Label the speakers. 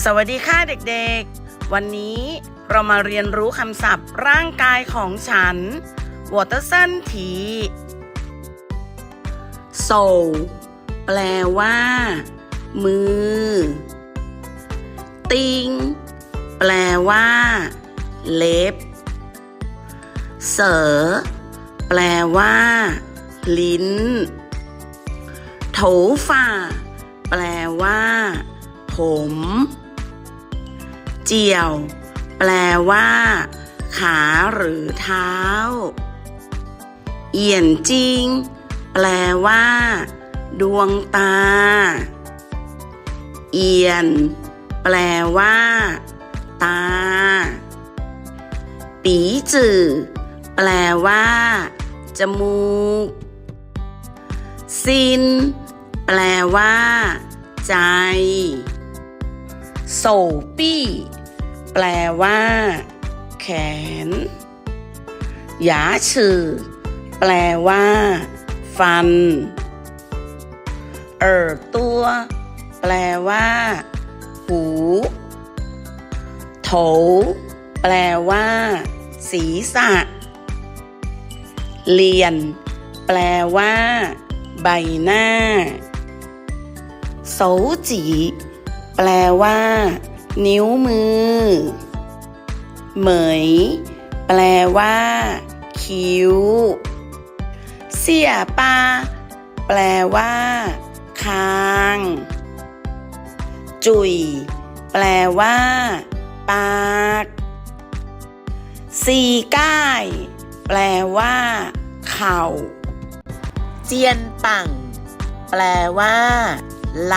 Speaker 1: สวัสดีค่ะเด็กๆ วันนี้เรามาเรียนรู้คำศัพท์ร่างกายของฉันวอเตอร์สันทีโซแปลว่า มือ ติง แปลว่า เล็บ เสอ แปลว่า ลิ้น โถฝ่า แปลว่า ผม เจียว แปลว่า ขาหรือเท้า เอียนจริง แปลว่า ดวงตา เอียน แปลว่า ตา ปีจือแปลว่า จมูก ซิน แปลว่า ใจ โซปี้ แปลว่า แขนหยาชือแปลว่า ฟัน เอ่อตัว แปลว่า หูโถแปลว่า ศีรษะ เลียน แปลว่า ใบหน้าโสจี แปลว่า นิ้วมือ เหมย แปลว่า คิ้ว เสี่ยปาแปลว่า คาง จุย แปลว่า ปากซีก้าย แปลว่า เข่า
Speaker 2: เจียนปัง แปลว่าไหล